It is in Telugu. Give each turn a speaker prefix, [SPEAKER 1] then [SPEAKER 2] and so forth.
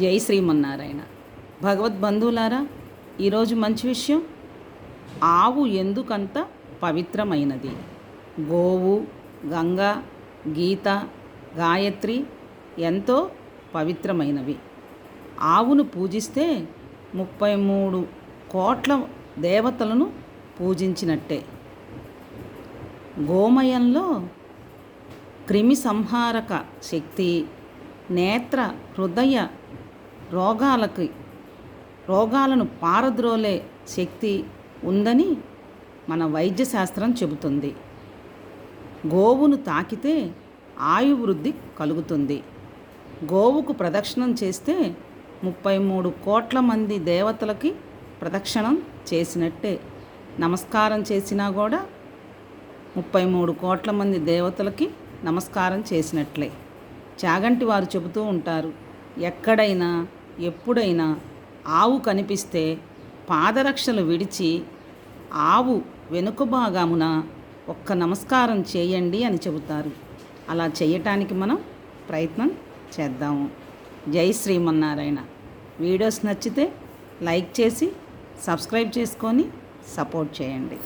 [SPEAKER 1] జై శ్రీమన్నారాయణ. భగవద్బంధువులారా ఈరోజు మంచి విషయం ఆవు ఎందుకంత పవిత్రమైనది? గోవు గంగ గీత గాయత్రి ఎంతో పవిత్రమైనవి. ఆవును పూజిస్తే ముప్పై మూడు కోట్ల దేవతలను పూజించినట్టే. గోమయంలో క్రిమి సంహారక శక్తి నేత్ర హృదయ రోగాలకి రోగాలను పారద్రోలే శక్తి ఉందని మన వైద్యశాస్త్రం చెబుతుంది. గోవును తాకితే ఆయువృద్ధి కలుగుతుంది. గోవుకు ప్రదక్షిణం చేస్తే ముప్పై మూడు కోట్ల మంది దేవతలకి ప్రదక్షిణం చేసినట్టే. నమస్కారం చేసినా కూడా ముప్పై మూడు కోట్ల మంది దేవతలకి నమస్కారం చేసినట్లే. చాగంటి వారు చెబుతూ ఉంటారు ఎక్కడైనా ఎప్పుడైనా ఆవు కనిపిస్తే పాదరక్షలు విడిచి ఆవు వెనుక భాగమున ఒక్క నమస్కారం చేయండి అని చెబుతారు. అలా చేయటానికి మనం ప్రయత్నం చేద్దాము. జై శ్రీమన్నారాయణ. వీడియోస్ నచ్చితే లైక్ చేసి సబ్స్క్రైబ్ చేసుకొని సపోర్ట్ చేయండి.